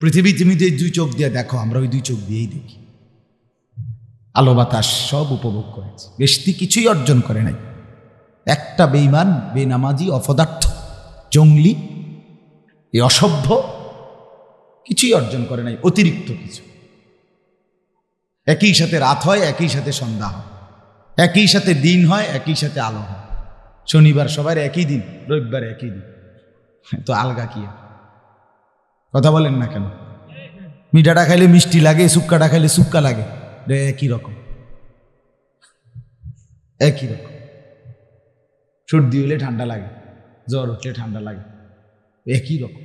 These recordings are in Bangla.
পৃথিবী তুমি যে দুই চোখ দিয়ে দেখো, আমরা ওই দুই চোখ দিয়েই দেখি। আলো, বাতাস সব উপভোগ করেছে। বেশি কিছুই অর্জন করে নাই। একটা বেইমান বেনামাজি, অপদার্থ, জঙ্গলি, এই অসভ্য, কিছুই অর্জন করে নাই, অতিরিক্ত কিছু। একই সাথে রাত হয়, একই সাথে সন্ধ্যা হয়। একই সাথে দিন হয়, একই সাথে আলো হয়। শনিবার, সবার একই দিন, রবিবার একই দিন। তো আলগা কি আর? কথা বলেন না কেন? মিঠাটা খাইলে মিষ্টি লাগে সুক্কাটা খাইলে সুক্কা লাগে। একই রকম। একই রকম। সর্দি হলে ঠান্ডা লাগে, জ্বর উঠলে ঠান্ডা লাগে, একই রকম।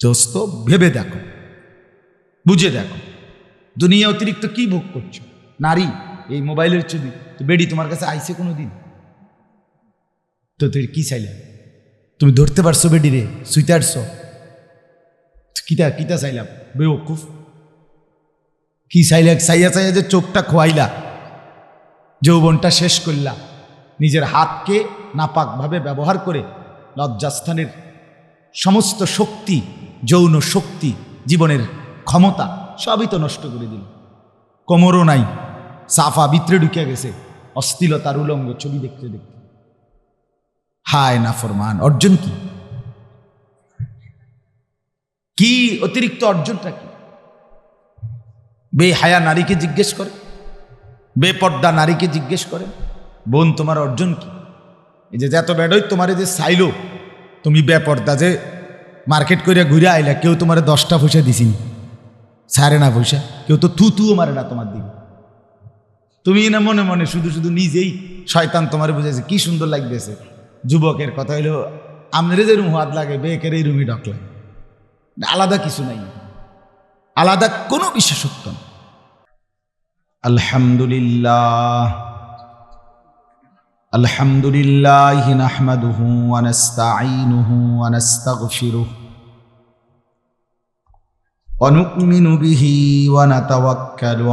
দোস্ত ভেবে দেখো, বুঝে দেখো। দুনিয়া অতিরিক্ত কি ভোগ করছ? নারী, এই মোবাইলের ছবি তো বেডি তোমার কাছে আইসে কোনো দিন তো তুই কি চাইলে? তুমি ধরতে পারছ বেডি রে সুইতে কিতা কিতা চাইলাম বেওকুফ কি চাইলে চাইয়া চাইয়া যে চোখটা খোয়াইলা যৌবনটা শেষ করলা নিজের হাতকে নাপাকভাবে ব্যবহার করে লজ্জাস্থানের সমস্ত শক্তি যৌন শক্তি জীবনের ক্ষমতা সবই তো নষ্ট করে দিল। কোমরও নাই সাফা বিত্রে ঢুকে গেছে অস্থিলতার উলঙ্গ ছবি দেখতে দেখতে। হায় না ফরমান অর্জন কি? কি অতিরিক্ত অর্জনটা কি? বে হায়া নারীকে জিজ্ঞেস করে, বেপর্দা নারীকে জিজ্ঞেস করে, বোন, তোমার অর্জন কি? এই যে এত বেডই তোমার যে চাইলো তুমি বেপর্দা যে মার্কেট করিয়া ঘুরে আইলা, কেউ তোমার দশটা পয়সা দিছিনি সারে না পয়সা, কেউ তো থু তুও মারে না তোমার দিকে। তুমি না মনে মনে শুধু শুধু নিজেই শয়তান তোমার বুঝেছে কি সুন্দর লাগতেছে। যুবকের কথা হইল, আমনের যে রুম হাত লাগে বেকের এই রুমই ডক লাগে আলাদা কিছু নাই। আলাদা কোনো বিশেষত্ব নেই। আলহামদুলিল্লাহ। আলহামদুলিল্লাহ নাহমাদুহু ওয়া নাস্তাঈনুহু ওয়া নাস্তাগফিরুহ। ওয়া নু'মিনু বিহি ওয়া নাতাওয়াক্কালু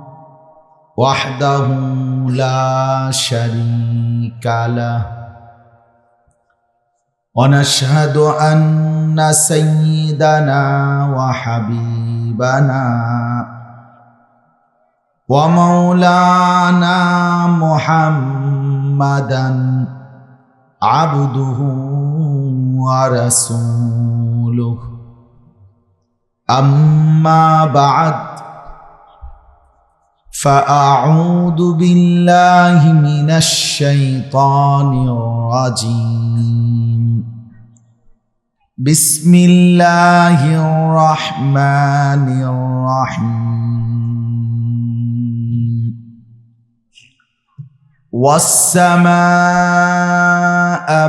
وحده لا شريك له ونشهد ان سيدنا وحبيبنا ومولانا محمدا عبده ورسوله اما بعد فأعوذ بالله من الشيطان الرجيم. بسم الله الرحمن الرحيم. والسماء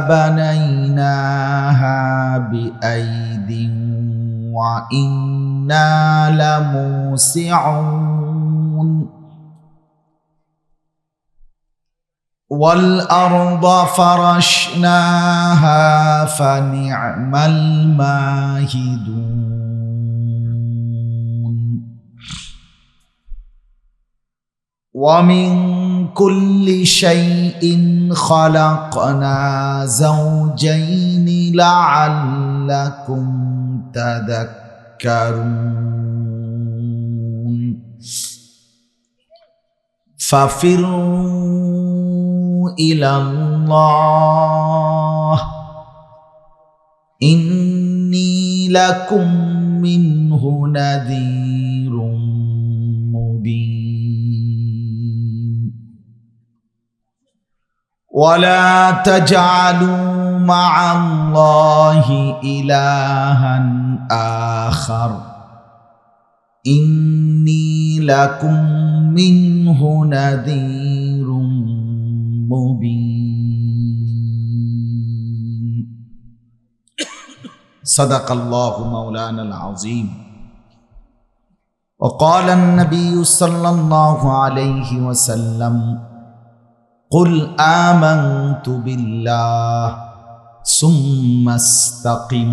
بنيناها بأيد وإنا لموسعون. والأرض فرشناها فنعم الماهدون. ومن كل شيء خلقنا زوجين لعلكم تذكرون. ففروا الى الله اني لكم منه نذير مبين ولا تجعلوا مع الله الها اخر ইন্নি লাকুম মিনহু নাদিরুম মুবিন সাদাকাল্লাহু মাওলানাল আযীম وقال النبي صلى الله عليه وسلم قل آمنت بالله ثم استقم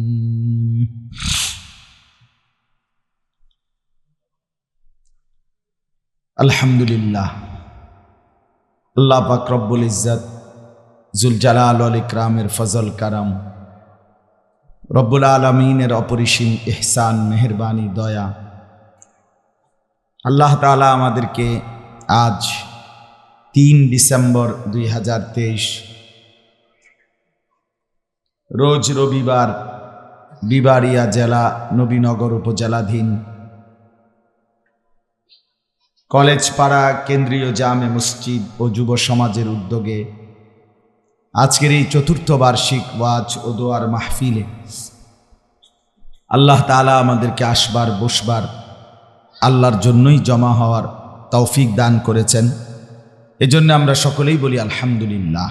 আলহামদুলিল্লাহ। আল্লাহ রব্বুল ইজ্জত, জুল জালাল আল ইকরামের ফজল কারাম, রব্বুল আলমিনের অপরিসীম এহসান মেহরবানি, দয়া। আল্লাহ তালা আমাদেরকে আজ তিন ডিসেম্বর দুই হাজার তেইশ, রোজ রবিবার বিবাড়িয়া জেলা, নবীনগর উপজেলাধীন কলেজ পাড়া কেন্দ্রীয় জামে মসজিদ ও যুব সমাজের উদ্যোগে আজকের এই চতুর্থ বার্ষিক ওয়াজ ও দোয়ার মাহফিলে আল্লাহ তালা আমাদেরকে আসবার, বসবার, আল্লাহর জন্যই জমা হওয়ার তৌফিক দান করেছেন। এজন্য আমরা সকলেই বলি আলহামদুলিল্লাহ।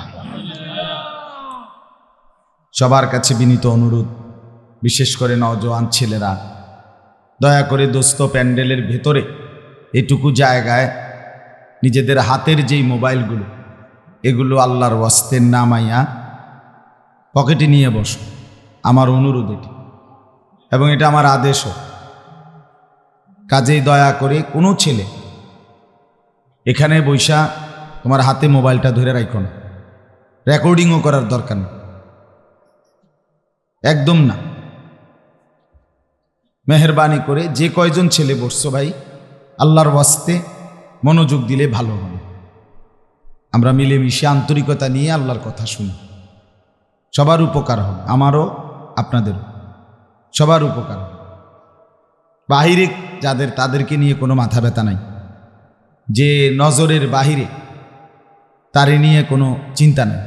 সবার কাছে বিনীত অনুরোধ, বিশেষ করে নজওয়ান ছেলেরা, দয়া করে দোস্ত প্যান্ডেলের ভেতরে এটুকু জায়গায় নিজেদের হাতের যেই মোবাইলগুলো, এগুলো আল্লাহর ওয়াস্তের নামাইয়া পকেটে নিয়ে বসো। আমার অনুরোধ এটি। এবং এটা আমার আদেশও কাজেই দয়া করে কোনো ছেলে এখানে বৈশা তোমার হাতে মোবাইলটা ধরে রাখো না। রেকর্ডিংও করার দরকার নেই। একদম না। মেহরবানি করে যে কয়জন ছেলে বসছো ভাই? আল্লাহর ওয়াস্তে মনোযোগ দিলে ভালো হবে। আমরা মিলেমিশে আন্তরিকতা নিয়ে আল্লাহর কথা শুনি। সবার উপকার হবে, আমারও, আপনাদেরও। সবার উপকার হবে। বাহিরে যাদের, তাদেরকে নিয়ে কোনো মাথা ব্যথা নাই। যে নজরের বাহিরে, তারে নিয়ে কোনো চিন্তা নেই।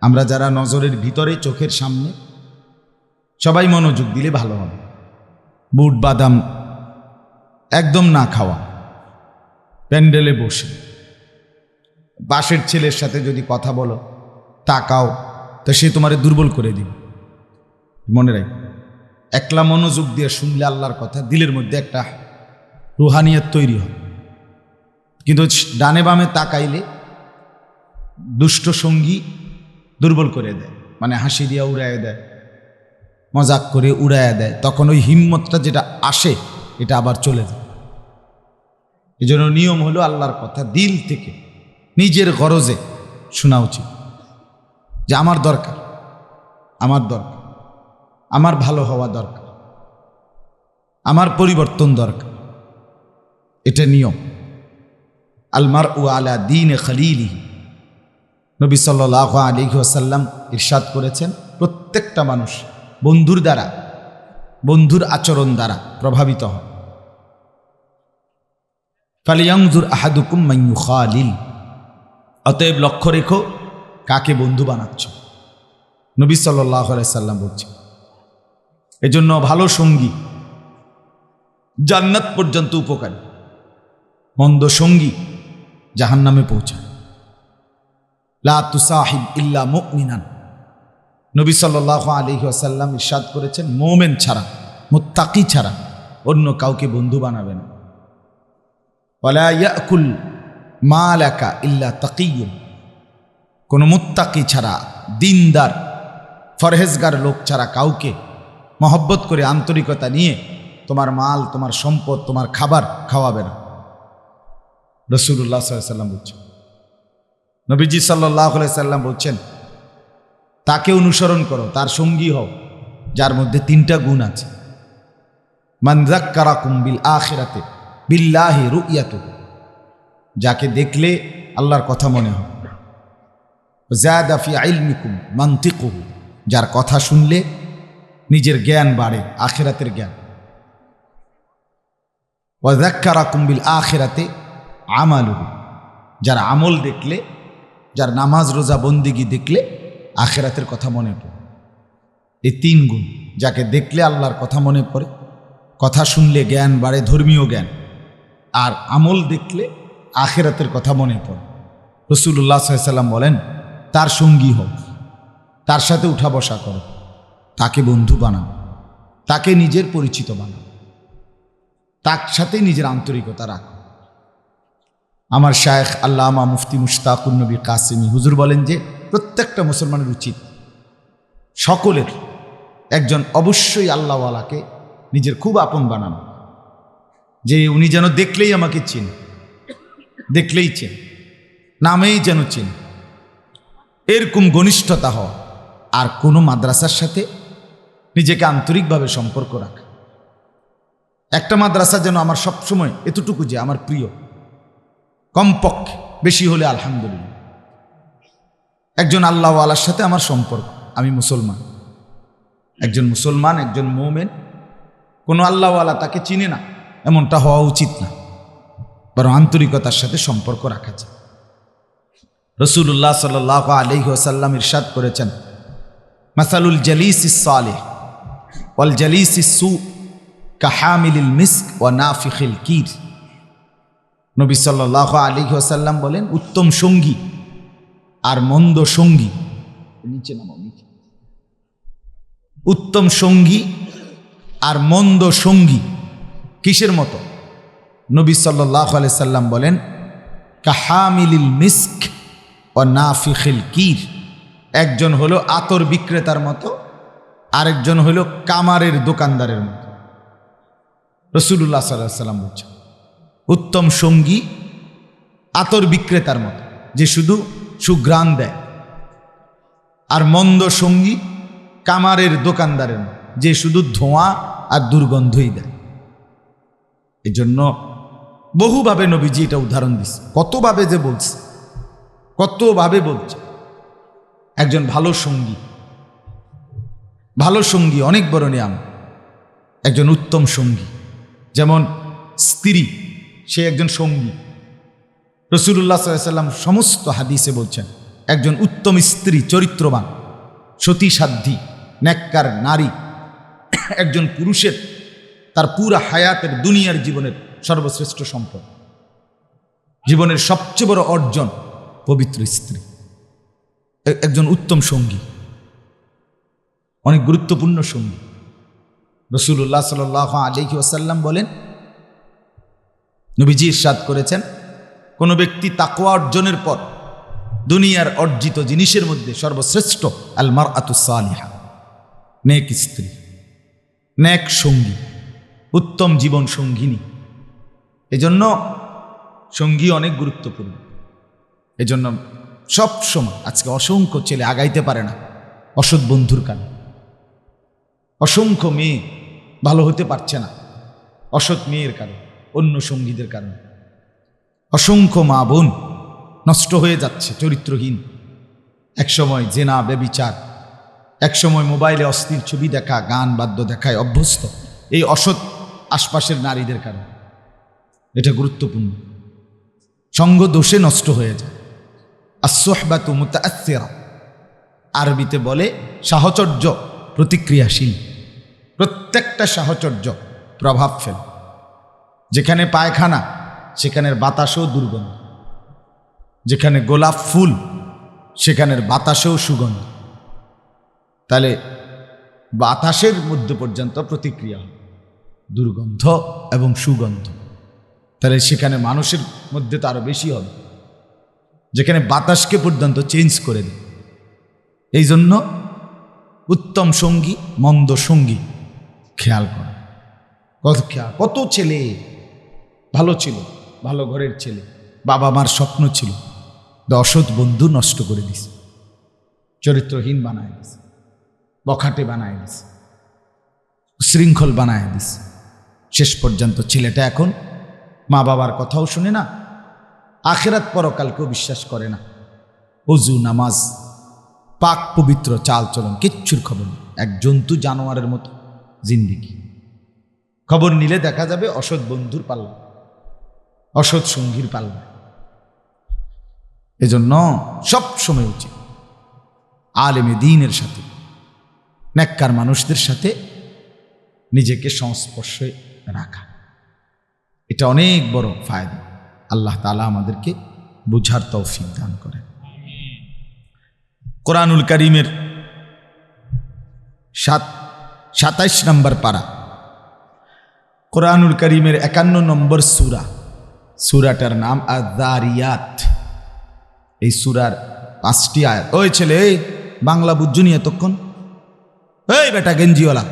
আমরা যারা নজরের ভিতরে, চোখের সামনে, সবাই মনোযোগ দিলে ভালো হবে। বুট, বাদাম একদম না খাওয়া। প্যান্ডেলে বসে। বাসের ছেলের সাথে যদি কথা বলো, তাকাও, তো সে তোমারে দুর্বল করে দিবে। মনে রাখ, একলা মনোযোগ দিয়ে শুনলে আল্লাহর কথা, দিলের মধ্যে একটা রুহানিয়ত তৈরি হয়। কিন্তু ডানে বামে তাকাইলে দুষ্ট সঙ্গী দুর্বল করে দেয় মানে হাসি দিয়া উড়ায় দেয়, মজাক করে উড়াইয়া দেয়। তখন ওই হিম্মতটা যেটা আসে এটা আবার চলে যায়। এই জন্য নিয়ম হলো আল্লাহর কথা দিল থেকে নিজের গরজে শোনা উচিত। যে আমার দরকার আমার দরকার, আমার ভালো হওয়া দরকার, আমার পরিবর্তন দরকার। এটা নিয়ম। আলমার ও আলা দিন খালিলি নবী সাল্লাহ আলী আসাল্লাম ইরশাদ করেছেন, প্রত্যেকটা মানুষ বন্ধুর দ্বারা বন্ধুর আচরণ দ্বারা প্রভাবিত হয়। ফালিয়াংজুর আহাদুকুম মাইয়ু খালিল অতএব লক্ষ্য রেখো, কাকে বন্ধু বানাচ্ছ। নবী সাল্লাম বলছে এজন্য ভালো সঙ্গী জান্নাত পর্যন্ত উপকারী, মন্দ সঙ্গী জাহান নামে পৌঁছায়। লা তুসাহিব ইল্লা মুমিনান। নবী সাল্লাহ আলী আসাল্লাম ইরশাদ করেছেন, মোমেন ছাড়া, মুত্তাকি ছাড়া অন্য কাউকে বন্ধু বানাবে না ওয়ালা মাল একা ইল্লা তাকিয়ুন কোনো মুত্তাকি ছাড়া, দিনদার, ফরহেজগার লোক ছাড়া কাউকে মহব্বত করে আন্তরিকতা নিয়ে তোমার মাল, তোমার সম্পদ, তোমার খাবার খাওয়াবে না। রসুল্লাহ সাল্লাম বলছেন, নবীজি সাল্লাহ সাল্লাম বলছেন তাকে অনুসরণ করো, তার সঙ্গী হও, যার মধ্যে তিনটা গুণ আছে। মানজাক্কারা কুম্বিল আখেরাতে, বিল্লাহে রুইয়াত যাকে দেখলে আল্লাহর কথা মনে হয়। জাদাফি আইলমিকুম মান্তিকুহু, যার কথা শুনলে নিজের জ্ঞান বাড়ে, আখেরাতের জ্ঞান। ওয়াজাক্কারা কুম্বিল আখেরাতে আমালুহু, যার আমল দেখলে, যার নামাজ রোজা বন্দিগি দেখলে আখেরাতের কথা মনে পড়ে। এই তিন গুণ, যাকে দেখলে আল্লাহর কথা মনে পড়ে, কথা শুনলে জ্ঞান বাড়ে, ধর্মীয় জ্ঞান। আর আমল দেখলে আখেরাতের কথা মনে পড়ে। রসুল্লাহ সাল্লাম বলেন, তার সঙ্গী হোক তার সাথে উঠা বসা করো, তাকে বন্ধু বানাও, তাকে নিজের পরিচিত বানাও, তার সাথে নিজের আন্তরিকতা রাখো। আমার শায়েখ আল্লামা মুফতি মুশতাকুর নবী কাসিমি হুজুর বলেন যে প্রত্যেকটা মুসলমানের উচিত। সকলের, একজন অবশ্যই আল্লাহওয়ালাকে নিজের খুব আপন বানানো। যে উনি যেন দেখলেই আমাকে চিন, দেখলেই চেন, নামেই যেন চেন। এরকম ঘনিষ্ঠতা হওয়া, আর কোনো মাদ্রাসার সাথে নিজেকে আন্তরিকভাবে সম্পর্ক রাখা। একটা মাদ্রাসা যেন আমার সবসময় এতটুকু যে আমার প্রিয়, কমপক্ষে বেশি হলে আলহামদুলিল্লাহ। একজন আল্লাহওয়ালার সাথে আমার সম্পর্ক, আমি মুসলমান। একজন মুসলমান, একজন মোমেন, কোনো আল্লাহওয়ালা তাকে চিনে না, এমনটা হওয়া উচিত না। বরং আন্তরিকতার সাথে সম্পর্ক রাখা যায়। রসুল্লাহ সাল আলহি ওসাল্লাম ইরশাদ করেছেন, মাসালুল জালিস সালেহ, ওয়াল জালিস সু কাহামিলিল মিস্ক ও নাফিখিল কির। নবী সাল্লাহ আলী ওসাল্লাম বলেন, উত্তম সঙ্গী আর মন্দ সঙ্গী। নিচে নামাও নিচে। উত্তম সঙ্গী আর মন্দ সঙ্গী। কিসের মতো? নবী সাল্লাহ সাল্লাম বলেন কাহামিলিল মিস্ক ও নাফিখিল কির। একজন হলো আতর বিক্রেতার মতো আরেকজন হলো কামারের দোকানদারের মতো। রসুল্লাহ সাল্লাহ সাল্লাম বলছেন উত্তম সঙ্গী আতর বিক্রেতার মতো যে শুধু সুগ্রাণ দেয়। আর মন্দ সঙ্গী কামারের দোকানদারের যে শুধু ধোঁয়া আর দুর্গন্ধই দেয়। এজন্য বহুভাবে নবীজি এটা উদাহরণ দিচ্ছে। কতভাবে যে বলছে, কতভাবে বলছে। একজন ভালো সঙ্গী ভালো সঙ্গী অনেক বড় নিয়াম। একজন উত্তম সঙ্গী, যেমন স্ত্রী, সে একজন সঙ্গী। রসুল্লাহ সাল্লাম সমস্ত হাদিসে বলছেন, একজন উত্তম স্ত্রী, চরিত্রবান সতী সাধ্যী ন্যাক্কার নারী, একজন পুরুষের তার পুরা হায়াতের দুনিয়ার জীবনের সর্বশ্রেষ্ঠ সম্পদ, জীবনের সবচেয়ে বড় অর্জন পবিত্র স্ত্রী একজন উত্তম সঙ্গী, অনেক গুরুত্বপূর্ণ সঙ্গী। রসুল্লাহ সাল আলিহি ওসাল্লাম বলেন, নবীজি ইরশাদ করেছেন কোনো ব্যক্তি তাকোয়া অর্জনের পর দুনিয়ার অর্জিত জিনিসের মধ্যে সর্বশ্রেষ্ঠ আলমার আতুসালিহা নেক স্ত্রী, নেক সঙ্গী, উত্তম জীবন সঙ্গিনী। এজন্য সঙ্গী অনেক গুরুত্বপূর্ণ। এজন্য সব সময় আজকে অসংখ্য ছেলে আগাইতে পারে না অসৎ বন্ধুর কারণে অসংখ্য মেয়ে ভালো হতে পারছে না অসৎ মেয়ের কারণে অন্য সঙ্গীদের কারণে। অসংখ্য মা বোন নষ্ট হয়ে যাচ্ছে, চরিত্রহীন। একসময় জেনা বেবিচার একসময় মোবাইলে অস্থির ছবি দেখা, গান বাদ্য দেখায় অভ্যস্ত এই অসৎ আশপাশের নারীদের কারণে। এটা গুরুত্বপূর্ণ। সঙ্গ দোষে নষ্ট হয়ে যায়। আসোহবাত মুতাসেরা আরবিতে বলে সাহচর্য প্রতিক্রিয়াশীল। প্রত্যেকটা সাহচর্য প্রভাব ফেলে। যেখানে পায়খানা সেখানের বাতাসেও দুর্গন্ধ। যেখানে গোলাপ ফুল, সেখানের বাতাসেও সুগন্ধ। তাহলে বাতাসের মধ্যে পর্যন্ত প্রতিক্রিয়া দুর্গন্ধ এবং সুগন্ধ। তাহলে সেখানে মানুষের মধ্যে তো আরও বেশি হবে। যেখানে বাতাসকে পর্যন্ত চেঞ্জ করে দেয়। এই জন্য উত্তম সঙ্গী, মন্দ সঙ্গী খেয়াল করা। কত খেয়াল, কত ছেলে ভালো ছিল। ভালো ঘরের ছেলে। বাবা মার স্বপ্ন ছিল দশত বন্ধু নষ্ট করে দিছে, চরিত্রহীন বানায় দিছে, বখাটে বানায় দিছে শৃঙ্খল বানায় দিছে। শেষ পর্যন্ত ছেলেটা এখন মা বাবার কথাও শুনে না, আখেরাত পরকালকেও বিশ্বাস করে না। অজু, নামাজ, পাক, পবিত্র চাল চলন, কিচ্ছুর খবর এক জন্তু জানোয়ারের মতো জিন্দিগি। খবর নিলে দেখা যাবে অসৎ বন্ধুর পাল্লা। অসৎ সঙ্গীর পাল্লা এজন্য সব সময় উচিত আলেমে দিনের সাথে, নেককার মানুষদের সাথে নিজেকে সংস্পর্শে রাখা। এটা অনেক বড় ফায়দা। আল্লাহ তালা আমাদেরকে বুঝার তৌফিক দান করেন। কোরআনুল করিমের সাত, সাতাইশ নম্বর পারা। কোরআনুল করিমের একান্ন নম্বর সুরা সুরাটার নাম আদারিয়াত এই সুরার পাঁচটি আয়াত। ওই ছেলে, এই বাংলা বুঝুনি এতক্ষণ? এই বেটা গেঞ্জিওয়ালা।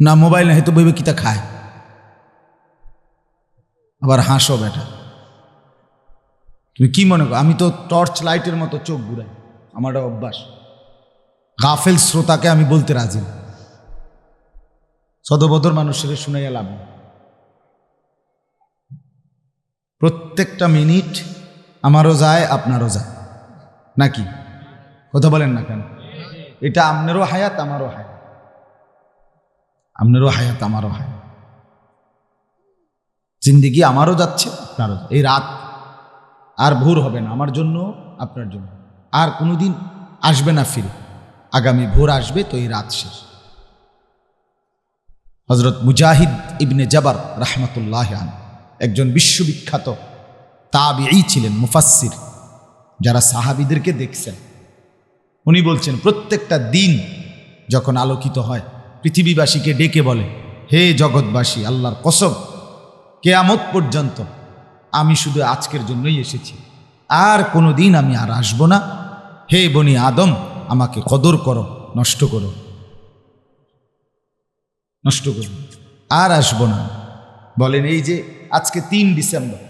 না, মোবাইল না হেতু বইবে কিতা খায়? আবার হাসো বেটা। তুমি কি মনে করো, আমি তো টর্চ লাইটের মতো চোখ ঘুরাই। আমার অভ্যাস। গাফেল শ্রোতাকে আমি বলতে রাজি না। সদবদর মানুষের শুনাইয়া লাভ প্রত্যেকটা মিনিট আমারও যায়, আপনারও যায়। নাকি? কথা বলেন না কেন? এটা আপনারও হায়াত, আমারও হায়াত। আপনারও হায়াত, আমারও হায়াত। জিন্দিগি আমারও যাচ্ছে, আপনারও এই রাত আর ভোর হবে না, আমার জন্য, আপনার জন্য। আর কোনোদিন আসবে না ফিরে। আগামী ভোর আসবে, তো এই রাত শেষ। হজরত মুজাহিদ ইবনে জাবার রাহমাতুল্লাহ আন একজন বিশ্ববিখ্যাত তাবিই ছিলেন, মুফাসসির, যারা সাহাবিদেরকে দেখছেন। উনি বলছেন, প্রত্যেকটা দিন যখন আলোকিত হয়, পৃথিবীবাসীকে ডেকে বলে, হে জগৎবাসী, আল্লাহর কসম, কেয়ামত পর্যন্ত আমি শুধু আজকের জন্যই এসেছি। আর কোনো দিন আমি আর আসব না। হে বনি আদম, আমাকে কদর করো, নষ্ট করো নষ্ট করো আর আসব না। বলেন, এই যে আজকে তিন ডিসেম্বর,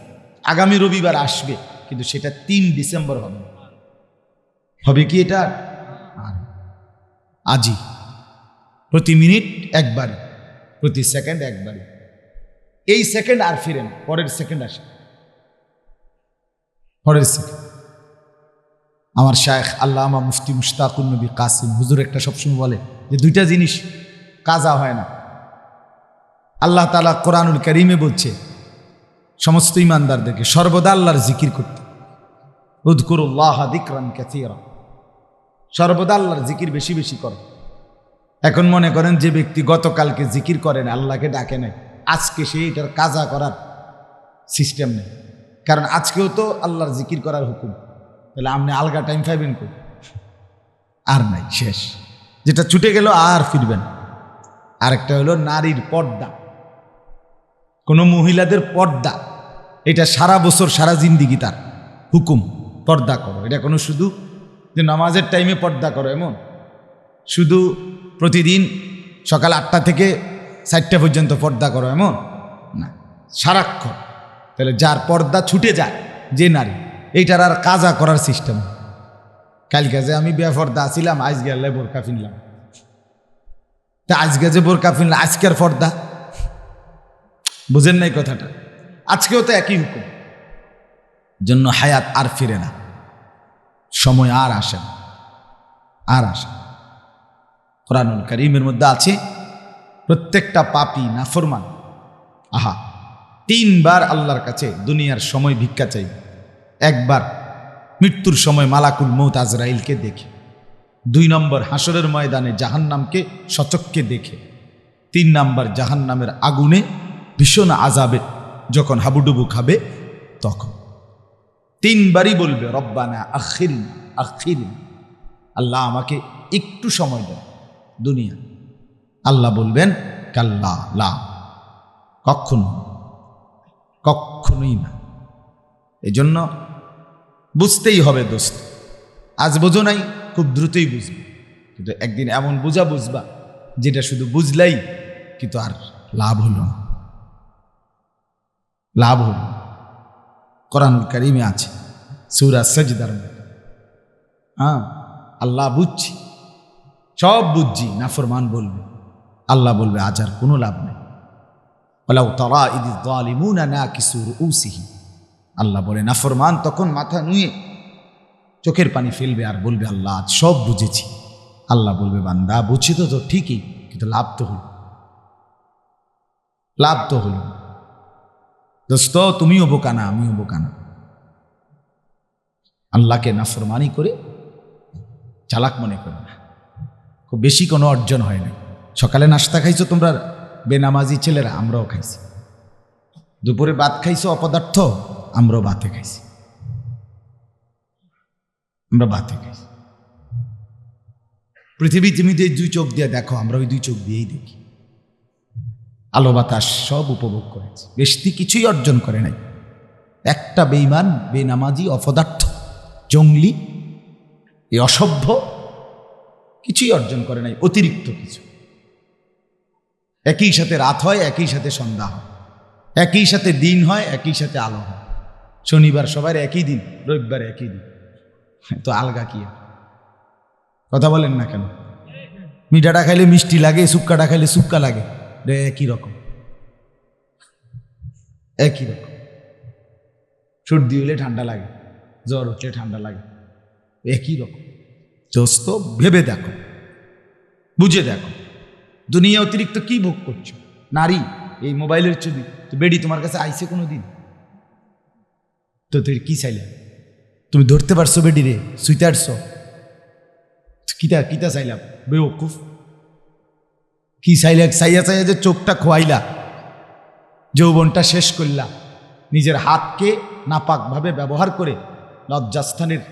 আগামী রবিবার আসবে, কিন্তু সেটা তিন ডিসেম্বর হবে হবে কি এটা? আজই প্রতি মিনিট একবারই প্রতি সেকেন্ড একবারই এই সেকেন্ড আর ফিরেন পরের সেকেন্ড আসে। পরের সেকেন্ড। আমার শায়েখ আল্লামা মুফতি মুশতাকুল নবী কাসিম হুজুর একটা সবসময় বলে যে দুইটা জিনিস কাজা হয় না আল্লাহ তালা কোরআনুল করিমে বলছে, সমস্ত ইমানদারদেরকে সর্বদা আল্লাহর জিকির করতে। উদ্কুরুল্লাহ দিকরান সর্বদা আল্লাহর জিকির বেশি বেশি করো। এখন মনে করেন যে ব্যক্তি গতকালকে জিকির করেন আল্লাহকে ডাকে নেয় আজকে সে এটার কাজা করার সিস্টেম নেই। কারণ আজকেও তো আল্লাহর জিকির করার হুকুম। তাহলে আপনি আলগা টাইম পাইবেন কই? আর নাই, শেষ। যেটা ছুটে গেল আর ফিরবেন আরেকটা হলো নারীর পর্দা। কোনো মহিলাদের পর্দা। এটা সারা বছর, সারা জিন্দিগি তার হুকুম, পর্দা করো। এটা কোনো শুধু যে নামাজের টাইমে পর্দা করো, এমন। শুধু প্রতিদিন সকাল আটটা থেকে চারটা পর্যন্ত পর্দা করো, এমন? না, সারাক্ষণ। তাহলে যার পর্দা ছুটে যায়, যে নারী, এইটার আর কাজা করার সিস্টেম কালকে যে আমি বেফর্দা আছিলাম আজ গেলে বোরকা ফিনলাম তা আজকে যে বোরকা ফিনলাম আজকের পর্দা বুঝেন নাই কথাটা? আজকেও তো একই হুকুম। জন্য হায়াত আর ফিরে না। সময় আর আসে না। আর আসে কোরআনুল করিমের মধ্যে আছে প্রত্যেকটা পাপি নাফরমান। আহা, তিনবার আল্লাহর কাছে দুনিয়ার সময় ভিক্ষা চাই। একবার মৃত্যুর সময় মালাকুল মৌত আজরাইলকে দেখে। দুই নম্বর হাসরের ময়দানে জাহান্নামকে সচককে দেখে। তিন নাম্বার জাহান্নামের আগুনে ভীষণ আজাবে যখন হাবুডুবু খাবে, তখন। তিনবারই বলবে, রব্বানা আখির আখির আল্লাহ আমাকে একটু সময় দেন দুনিয়া আল্লাহ বলবেন, কাল্লা, লা। কখনো কখনোই না। এই জন্য বুঝতেই হবে দোস্ত, আজ বোঝো নাই, খুব দ্রুতই বুঝবে। কিন্তু একদিন এমন বোঝা বুঝবা, যেটা শুধু বুঝলাই কিন্তু আর লাভ হলো না। লাভ হলো। কোরআনুল কারিমে আছে, সুরা সজদার হ্যাঁ আল্লাহ বুঝছি। সব বুঝছি, নাফরমান বলবে। আল্লাহ বলবে, আজ আর কোনো লাভ নেই। ওলাউ তারা ইদি জালিমুনা না কিসুর উসিহি আল্লাহ বলে, নাফরমান তখন মাথা নুয়ে চোখের পানি ফেলবে আর বলবে, আল্লাহ, আজ সব বুঝেছি। আল্লাহ বলবে, বান্দা, বুঝছি তো তো ঠিকই, কিন্তু লাভ তো হল। লাভ তো হল দোস্ত, তুমিও বোকা না, আমিও বোকা না। আল্লাহকে নাফরমানি করে চালাক মনে করো না। খুব বেশি কোনো অর্জন হয় না। সকালে নাস্তা খাইছো তোমরা, বেনামাজি ছেলেরা, আমরাও খাইছি। দুপুরে ভাত খাইছো, অপদার্থ, আমরাও ভাতে খাইছি। আমরা ভাতে খাইছি। পৃথিবী তুমি যে দুই চোখ দিয়ে দেখো, আমরা ওই দুই চোখ দিয়েই দেখি। আলো বাতাস সব উপভোগ করেছে। বেশি কিছুই অর্জন করে নাই। একটা বেইমান বেনামাজি, অপদার্থ, জঙ্গলি এই অসভ্য, কিছুই অর্জন করে নাই, অতিরিক্ত কিছু। একই সাথে রাত হয়, একই সাথে সন্ধ্যা হয়। একই সাথে দিন হয়, একই সাথে আলো হয়। শনিবার সবার একই দিন, রবিবার একই দিন। তো আলগা কি? কথা বলেন না কেন? মিঠাটা খাইলে মিষ্টি লাগে সুক্কাটা খাইলে সুক্কা লাগে। একই রকম। একই রকম। সর্দি হলে ঠান্ডা লাগে, জ্বর উঠলে ঠান্ডা লাগে, একই রকম। দোস্ত, ভেবে দেখো, বুঝে দেখো, দুনিয়া অতিরিক্ত কি ভোগ করছ? নারী, এই মোবাইলের ছবি, তো বেডি তোমার কাছে আইসে কোনো দিন তো তুই কি চাইলে? তুমি ধরতে পারছ বেডি রে, শুইতে আসছো কিতা কিতা চাইলাম? বেওকুফ কি চাইলে চাইয়া চাইয়া যে চোখটা খোয়াইলা, যৌবনটা শেষ করলা, নিজের হাতকে নাপাকভাবে ব্যবহার করে লজ্জাস্থানের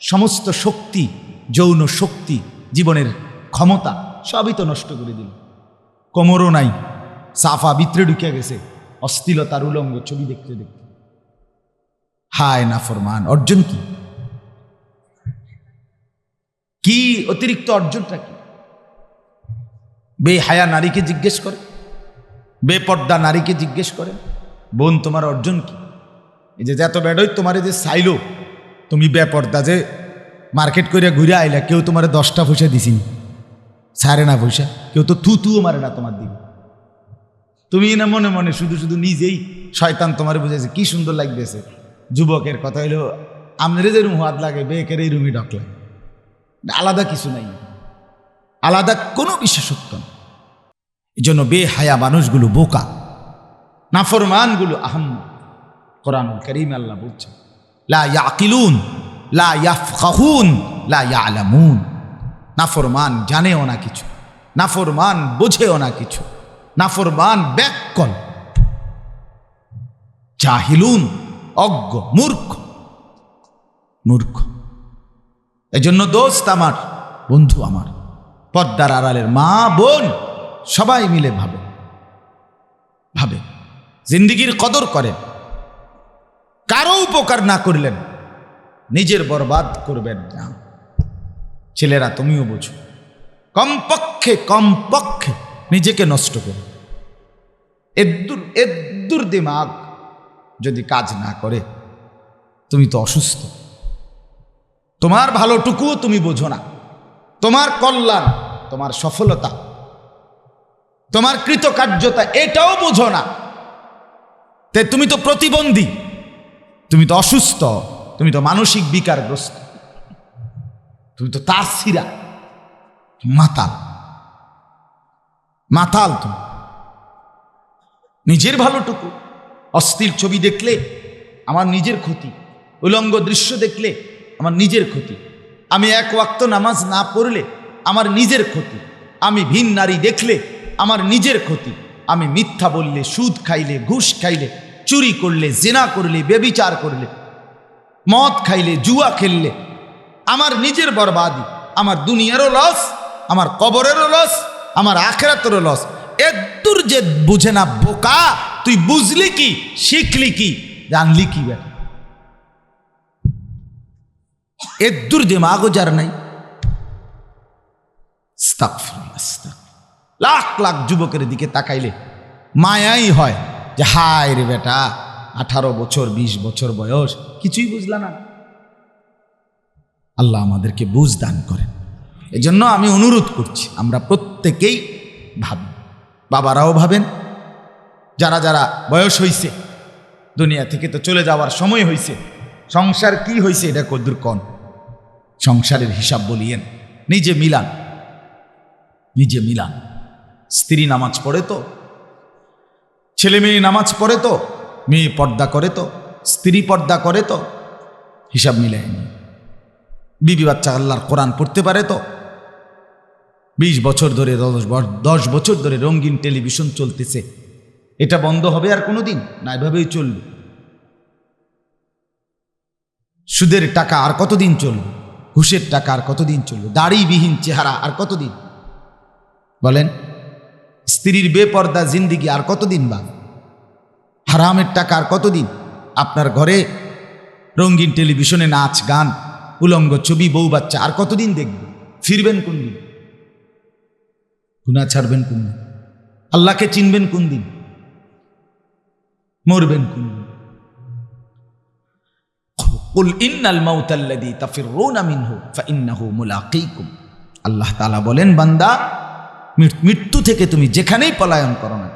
সমস্ত শক্তি, যৌন শক্তি, জীবনের ক্ষমতা, সবই তো নষ্ট করে দিল। কোমরও নাই, সাফা ভিতরে ঢুকে গেছে, অস্থিলতার উলঙ্গ ছবি দেখতে দেখতে। হায় না ফরমান, অর্জন কি? কি অতিরিক্ত অর্জনটা কি? বেহায়া নারীকে জিজ্ঞেস করে, বেপর্দা নারীকে জিজ্ঞেস করে, বোন তোমার অর্জন কি? এই যে এত বেডই তোমার যে চাইলো তুমি বেপর্দা যে মার্কেট করে ঘুরে আইলা, কেউ তোমার দশটা পয়সা দিছিনি সারে না পয়সা, কেউ তো থু তুও মারে না তোমার দিকে। তুমি না মনে মনে শুধু শুধু নিজেই শয়তান তোমার বুঝেছে কি সুন্দর লাগতেছে। যুবকের কথা হইল, আমনের যে রুম হাত লাগে বেকের এই রুমই ঢকলা আলাদা কিছু নাই। আলাদা কোনো বিশেষত্ব না এই জন্য বেহায়া মানুষগুলো বোকা, নাফরমানগুলো আহম। কোরআন করিম আল্লাহ বলছে লা ইয়াকিলুন, লা ইয়াফকাহুন লা নাফরমান জানেও না কিছু, নাফরমান বোঝেও না কিছু, নাফরমান ব্যাককল। জাহিলুন, অজ্ঞ, মূর্খ মূর্খ। এজন্য দোস্ত আমার, বন্ধু আমার পদ্মার আড়ালের মা, বোন, সবাই মিলে ভাবে। ভাবে। জিন্দিগির কদর করেন কারও উপকার না করলেন, নিজের বরবাদ করবেন না। ছেলেরা, তুমিও বোঝো। কমপক্ষে কমপক্ষে নিজেকে নষ্ট করো। এদ্দুর এদ্দুর দিমাগ যদি কাজ না করে, তুমি তো অসুস্থ। তোমার ভালোটুকুও তুমি বোঝো না। তোমার কল্যাণ তোমার সফলতা, তোমার কৃতকার্যতা, এটাও বোঝো না। তে তুমি তো প্রতিবন্ধী, তুমি তো অসুস্থ, তুমি তো মানসিক বিকারগ্রস্ত, তুমি তো তার সিরা মাতাল মাতাল তুমি। নিজের ভালোটুকু, অস্থির ছবি দেখলে আমার নিজের ক্ষতি, উলঙ্গ দৃশ্য দেখলে আমার নিজের ক্ষতি। আমি এক ওয়াক্ত নামাজ না পড়লে আমার নিজের ক্ষতি। আমি ভিন নারী দেখলে আমার নিজের ক্ষতি। আমি মিথ্যা বললে সুদ খাইলে ঘুষ খাইলে, চুরি করলে, জেনা করলে, বেবিচার করলে, মদ খাইলে, জুয়া খেললে, আমার নিজের বরবাদি, আমার দুনিয়ারও লস, আমার কবরেরও লস, আমার আখেরাতেরও লস। এদুর যে বুঝে না বোকা, তুই বুঝলি কি, শিখলি কি, জানলি কি বেটা এদ্দুর দিমাগও যার নাই। লাখ লাখ যুবকের দিকে তাকাইলে মায়াই হয় যে, হায় রে বেটা, আঠারো বছর ২০ বছর বয়স, কিছুই বুঝলা না। আল্লাহ আমাদেরকে বুঝ দান করেন। এজন্য আমি অনুরোধ করছি, আমরা প্রত্যেকেই ভাবি। বাবারাও ভাবেন, যারা যারা বয়স হইছে, দুনিয়া থেকে তো চলে যাওয়ার সময় হইছে, সংসার কি হইছে এটা কদ্দুর কন। সংসারের হিসাব বলিয়েন, নিজে মিলান। নিজে মিলান। স্ত্রী নামাজ পড়ে তো, ছেলে মেয়ে নামাজ পড়ে তো, মেয়ে পর্দা করে তো, স্ত্রী পর্দা করে তো, হিসাব মিলাই নি বিবি বাচ্চা আল্লাহর কোরআন পড়তে পারে তো, বিশ বছর ধরে দশ বছর ধরে রঙিন টেলিভিশন চলতেছে। এটা বন্ধ হবে আর কোনোদিন? না, এভাবেই চলবে। সুদের টাকা আর কতদিন চলবে? ঘুষের টাকা আর কতদিন চলবে? দাড়িবিহীন চেহারা আর কতদিন? বলেন, স্ত্রীর বেপর্দা জিন্দিগি আর কতদিন বা? হারামের টাকা আর কতদিন? আপনার ঘরে রঙিন টেলিভিশনে নাচ, গান, উলঙ্গ ছবি, বউ বাচ্চা আর কতদিন দেখবে? ফিরবেন কোন দিন? গুণা ছাড়বেন কোন দিন? আল্লাহকে চিনবেন কোন দিন? মরবেন কোন দিন? কুল ইন্নাল মাউতাল্লাযী তাফিররুনা মিনহু মুলাকীকুম। আল্লাহ তাআলা বলেন, বান্দা মৃত্যু থেকে তুমি যেখানেই পলায়ন করো না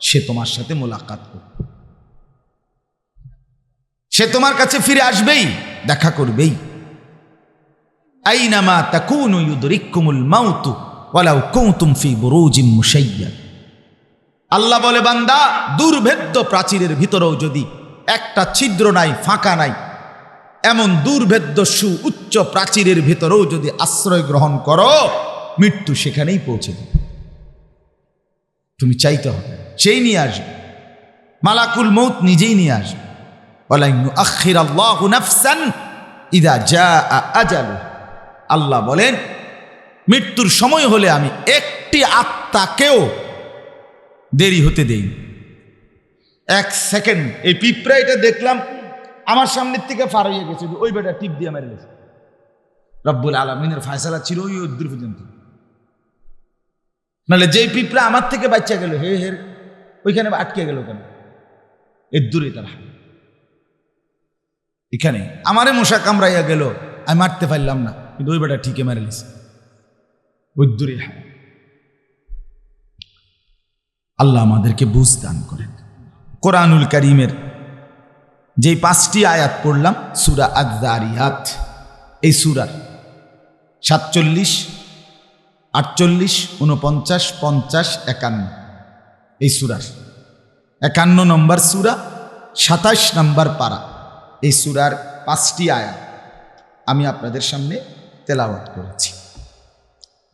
সে তোমার সাথে মোলাকাত করবে। সে তোমার কাছে ফিরে আসবেই, দেখা করবেই। আইনামা তাকুনু ইউদরিকুমুল মাউতু ওয়ালাউ কুনতুম ফি বুরুজিম মুশাইয়্যাদ আল্লাহ বলে, বান্দা, দুর্ভেদ্য প্রাচীরের ভিতরেও যদি একটা ছিদ্র নাই, ফাঁকা নাই, এমন দুর্ভেদ্য সু উচ্চ প্রাচীরের ভিতরেও যদি আশ্রয় গ্রহণ করো মৃত্যু সেখানেই পৌঁছে দেবে। তুমি চাইতে হবে, সেই নিয়ে আসবে। মালাকুল মৌত নিজেই নিয়ে আসবে। ইদা যা আল্লাহ বলেন, মৃত্যুর সময় হলে আমি একটি আত্মাকেও দেরি হতে দেই এক সেকেন্ড, এই পিঁপড়া এটা দেখলাম, আমার সামনের থেকে ফার হয়ে গেছে ওই বেটা টিপ দিয়ে মেরে গেছে রব্বুল আলমিনের ফায়সালা ছিল ওই দূর পর্যন্ত। নাহলে যেই পিঁপড়া আমার থেকে বাচ্চা গেল, হে হের ওইখানে আটকে গেল কেন? এর দূরে তারা এখানে আমারে মশা কামড়াইয়া গেল, আমি মারতে পারলাম না, কিন্তু ওই বেটা ঠিকই মেরে গেছে ওই দূরে আল্লাহ আমাদেরকে বুঝ দান করেন। কোরআনুল করিমের যে পাঁচটি আয়াত পড়লাম, সুরা আদারিয়াত এই সুরার সাতচল্লিশ আটচল্লিশ উনপঞ্চাশ পঞ্চাশ, একান্ন। এই সুরার একান্ন নম্বর সুরা, সাতাশ নম্বর পারা। এই সুরার পাঁচটি আয়া আমি আপনাদের সামনে তেলাওয়াত করেছি।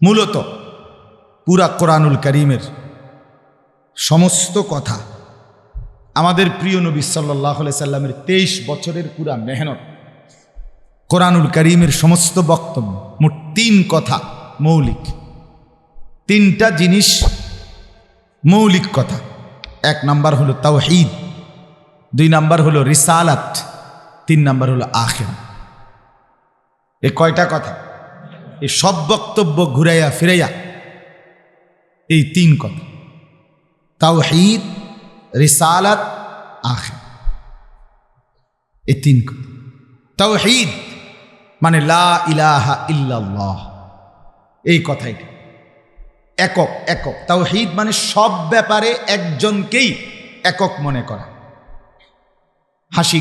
মূলত পুরা কোরআনুল করিমের সমস্ত কথা আমাদের প্রিয় নবী সাল্লাহ সাল্লামের তেইশ বছরের পুরা মেহনত, কোরআনুল করিমের সমস্ত বক্তব্য, মোট তিন কথা মৌলিক। তিনটা জিনিস মৌলিক কথা। এক নাম্বার হলো তাওহিদ, দুই নাম্বার হলো রিসালাত, তিন নাম্বার হলো আখের এ কয়টা কথা? এই সব বক্তব্য ঘুরাইয়া ফিরাইয়া এই তিন কথা। তাওহিদ, রিসালাত আখের এই তিন কথা। তাওহিদ মানে লা ইলাহা ইল্লাল্লাহ। এই কথাই একক একক। তাও হিদ মানে সব ব্যাপারে একজনকেই একক মনে করা। হাসি